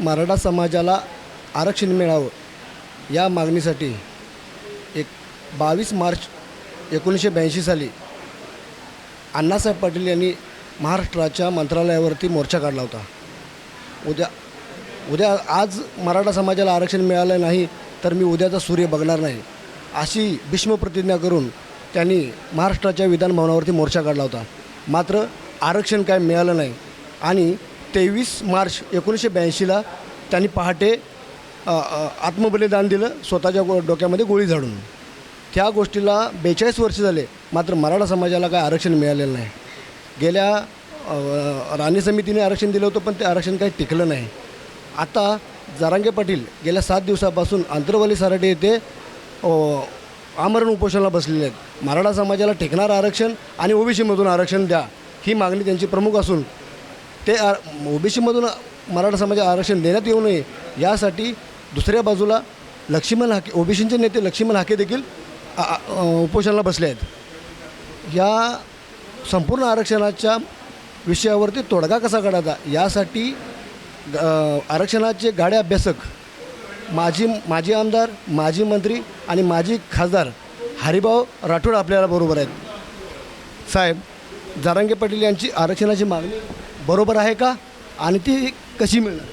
मराठा समाजाला आरक्षण मिळावं या मागणीसाठी एक बावीस मार्च एकोणीसशे ब्याऐंशी साली अण्णासाहेब पाटील यांनी महाराष्ट्राच्या मंत्रालयावरती मोर्चा काढला होता. उद्या उद्या आज मराठा समाजाला आरक्षण मिळालं नाही तर मी उद्याचा सूर्य बघणार नाही अशी भीष्म प्रतिज्ञा करून त्यांनी महाराष्ट्राच्या विधानभवनावरती मोर्चा काढला होता. मात्र आरक्षण काय मिळालं नाही आणि तेवीस मार्च एकोणीसशे ब्याऐंशीला त्यांनी पहाटे आत्मबलिदान दिलं स्वतःच्या गो डोक्यामध्ये गोळी झाडून. त्या गोष्टीला बेचाळीस वर्ष झाले मात्र मराठा समाजाला काय आरक्षण मिळालेलं नाही. गेल्या राणी समितीने आरक्षण दिलं होतं पण ते आरक्षण काही टिकलं नाही. आता जारांगे पाटील गेल्या सात दिवसापासून आंतरवाली सारडे येथे आमरण उपोषणाला बसलेले आहेत. मराठा समाजाला टिकणारं आरक्षण आणि ओबीसीमधून आरक्षण द्या ही मागणी त्यांची प्रमुख असून ते ओबीसीमधून मराठा समाजाला आरक्षण देण्यात येऊ नये यासाठी दुसऱ्या बाजूला लक्ष्मण हाके ओबीसींचे नेते लक्ष्मण हाके देखील उपोषणाला बसले आहेत. या संपूर्ण आरक्षणाच्या विषयावरती तोडगा कसा काढायचा यासाठी आरक्षणाचे गाडे अभ्यासक माजी माजी आमदार माजी मंत्री आणि माजी खासदार हरिभाऊ राठोड आपल्याला बरोबर आहेत. साहेब जारांगे पाटील यांची आरक्षणाची मागणी बरोबर आहे का? आणि ती कशी मिळणार?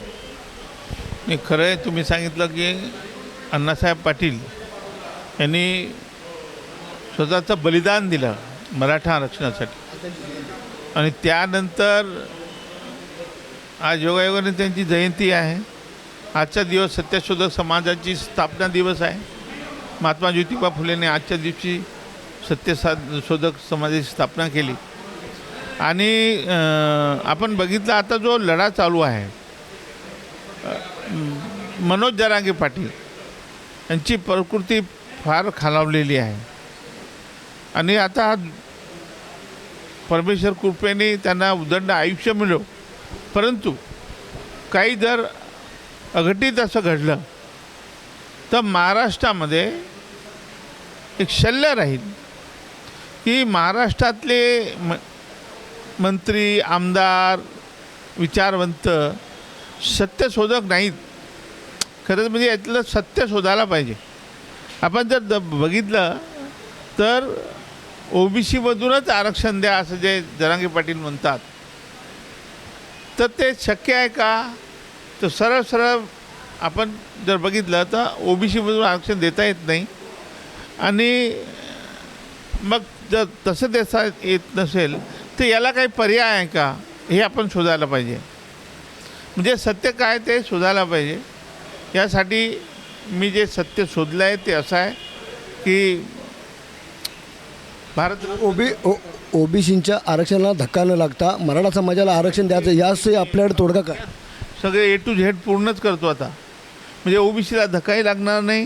नाही खरं आहे तुम्ही सांगितलं की अण्णासाहेब पाटील यांनी स्वतःचं बलिदान दिलं मराठा आरक्षणासाठी. आणि त्यानंतर आज योगायोगाने त्यांची जयंती आहे. आजचा दिवस सत्यशोधक समाजाची स्थापना दिवस आहे. महात्मा ज्योतिबा फुलेने आजच्या दिवशी सत्यसा शोधक समाजाची स्थापना केली. आणि आपण बघितलं आता जो लढा चालू आहे मनोज जरांगे पाटील यांची प्रकृती फार खालावलेली आहे. आणि आता परमेश्वर कृपेने त्यांना उदंड आयुष्य मिळो परंतु काही जर अघटित असं घडलं तर महाराष्ट्रामध्ये एक शल्य राहील की महाराष्ट्रातले म मंत्री आमदार विचारवंत सत्यशोधक नाहीत. खरंच म्हणजे यातलं सत्य शोधायला पाहिजे. आपण जर द बघितलं तर ओबीसीमधूनच आरक्षण द्या असं जे जरांगे पाटील म्हणतात. तर ते शक्य आहे का? तर सरळ सरळ आपण जर बघितलं तर ओबीसीमधून आरक्षण देता येत नाही. आणि मग जर तसं देता येत नसेल तर याला काही पर्याय आहे का? हे आपण शोधायला पाहिजे. म्हणजे सत्य काय ते शोधायला पाहिजे. यासाठी मी जे सत्य शोधलं आहे ते असं आहे की भारत ओबी ओ ओबीसींच्या आरक्षणाला धक्का न लागता मराठा समाजाला आरक्षण द्यायचं यासाठी आपल्याकडे तोडगा काय सगळे ए टू झेड पूर्णच करतो आता. म्हणजे ओबीसीला धक्काही लागणार नाही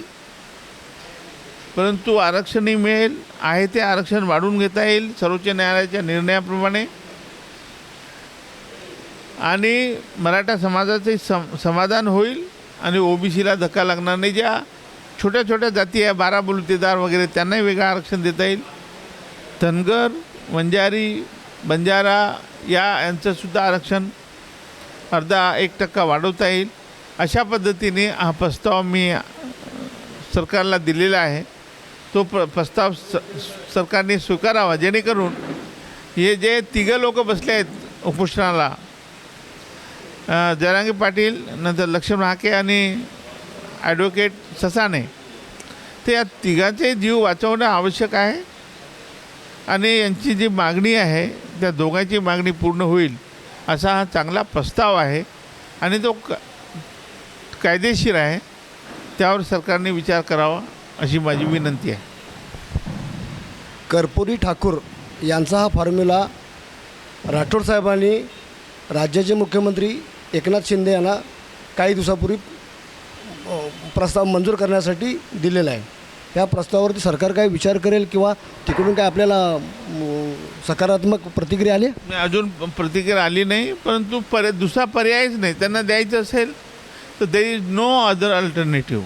परंतु आरक्षणही मिळेल आहे ते आरक्षण वाढवून घेता येईल सर्वोच्च न्यायालयाच्या निर्णयाप्रमाणे. आणि मराठा समाजाचे सम समाधान होईल आणि ओबीसीला धक्का लागणार नाही. ज्या छोट्या छोट्या जाती आहे बारा बलुतेदार वगैरे त्यांनाही वेगळं आरक्षण देता येईल. धनगर वंजारी बंजारा या यांचंसुद्धा आरक्षण अर्धा एक टक्का वाढवता येईल. अशा पद्धतीने हा प्रस्ताव मी सरकारला दिलेला आहे. तो प्र प्रस्ताव स सरकारने स्वीकारावा जेणेकरून हे जे तिघं लोक बसले आहेत उपोषणाला जरांगी जरांगे पाटील नंतर लक्ष्मण हाके आणि ॲडव्होकेट ससाणे ते या तिघांचे जीव वाचवणं आवश्यक आहे आणि यांची जी मागणी आहे त्या दोघांची मागणी पूर्ण होईल असा हा चांगला प्रस्ताव आहे आणि तो क कायदेशीर आहे त्यावर सरकारने विचार करावा. अशी माझी विनंती आहे. कर्पुरी ठाकूर यांचा हा फॉर्म्युला राठोड साहेबांनी राज्याचे मुख्यमंत्री एकनाथ शिंदे यांना काही दिवसापूर्वी प्रस्ताव मंजूर करण्यासाठी दिलेला आहे. या प्रस्तावावरती सरकार काय विचार करेल किंवा तिकडून काय आपल्याला सकारात्मक प्रतिक्रिया आली? अजून प्रतिक्रिया आली नाही परंतु पर्याय दुसरा पर्यायच नाही. त्यांना द्यायचं असेल तर there is no other alternative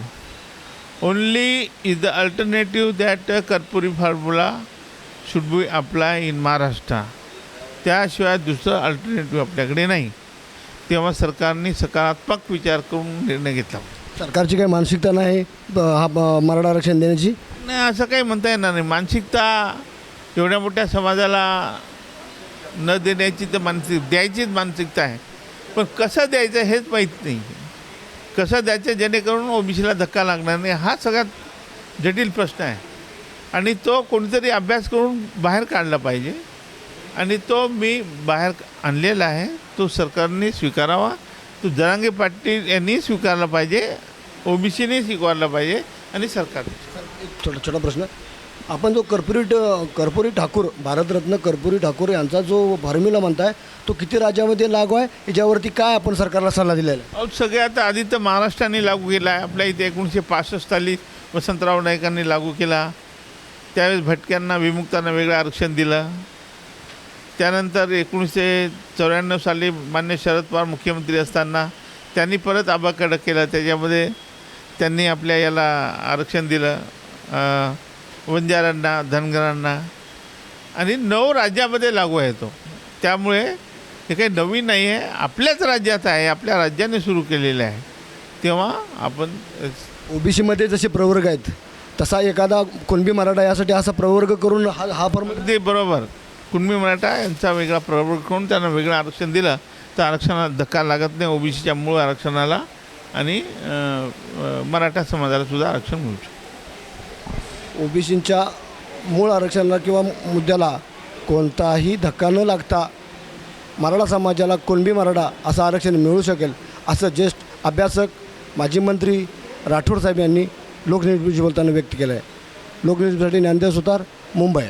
only is the alternative that Karpuri formula should be apply in Maharashtra त्याशिवाय दुसरं अल्टरनेटिव्ह आपल्याकडे नाही. तेव्हा सरकारने सकारात्मक विचार करून निर्णय घेतला. सरकारची काही मानसिकता नाही? हा मराठा आरक्षण देण्याची? नाही असं काही म्हणता येणार नाही. मानसिकता एवढ्या मोठ्या समाजाला न देण्याची तर मानसिक द्यायचीच मानसिकता आहे. पण कसं द्यायचं हेच माहीत नाही. कसं द्यायचं जेणेकरून ओबीसीला धक्का लागणार नाही? हा सगळ्यात जटिल प्रश्न आहे. आणि तो कोणीतरी अभ्यास करून बाहेर काढला पाहिजे. आणि तो मी बाहेर आणलेला आहे. तो सरकारने स्वीकारावा. तो जरांगे पाटील यांनी स्वीकारला पाहिजे. ओबीसीने स्वीकारला पाहिजे. आणि सरकारने एक छोटा छोटा प्रश्न. आपण जो कर्पुरी ट- कर्पुरी ठाकूर भारतरत्न कर्पुरी ठाकूर यांचा जो फॉर्म्युला म्हणताय तो किती राज्यामध्ये लागू आहे? याच्यावरती काय आपण सरकारला सल्ला दिलेला आहे? अहो सगळ्यात आधी तर महाराष्ट्राने लागू केला आहे. आपल्या इथे एकोणीसशे पासष्ट साली वसंतराव नाईकांनी लागू केला. त्यावेळेस भटक्यांना विमुक्तांना वेगळं आरक्षण दिलं. त्यानंतर एकोणीसशे चौऱ्याण्णव साली मान्य शरद पवार मुख्यमंत्री असताना त्यांनी परत आबाकडक केलं. त्याच्यामध्ये त्यांनी आपल्या याला आरक्षण दिलं. वंजारांना धनगरांना. आणि नऊ राज्यामध्ये लागू आहे तो. त्यामुळे हे काही नवीन नाही आहे. आपल्याच राज्यात आहे. आपल्या राज्याने सुरू केलेलं आहे. तेव्हा आपण ओबीसीमध्ये जसे प्रवर्ग आहेत तसा एखादा कुणबी मराठा यासाठी असा प्रवर्ग करून हा हा अगदी बरोबर. कुणबी मराठा यांचा वेगळा प्रवर्ग करून त्यांना वेगळं आरक्षण दिलं तर आरक्षणाला धक्का लागत नाही. ओबीसीच्या मूळ आरक्षणाला आणि मराठा समाजाला सुद्धा आरक्षण मिळू शकतं. ओबीसींच्या मूळ आरक्षणाला किंवा मुद्द्याला कोणताही धक्का न लागता मराठा समाजाला कुणबी मराठा असं आरक्षण मिळू शकेल असं ज्येष्ठ अभ्यासक माजी मंत्री राठोड साहेब यांनी लोकनिर्मितीशी बोलताना व्यक्त केलं आहे लोकनिर्मितीसाठी ज्ञानदेव सुतार मुंबई.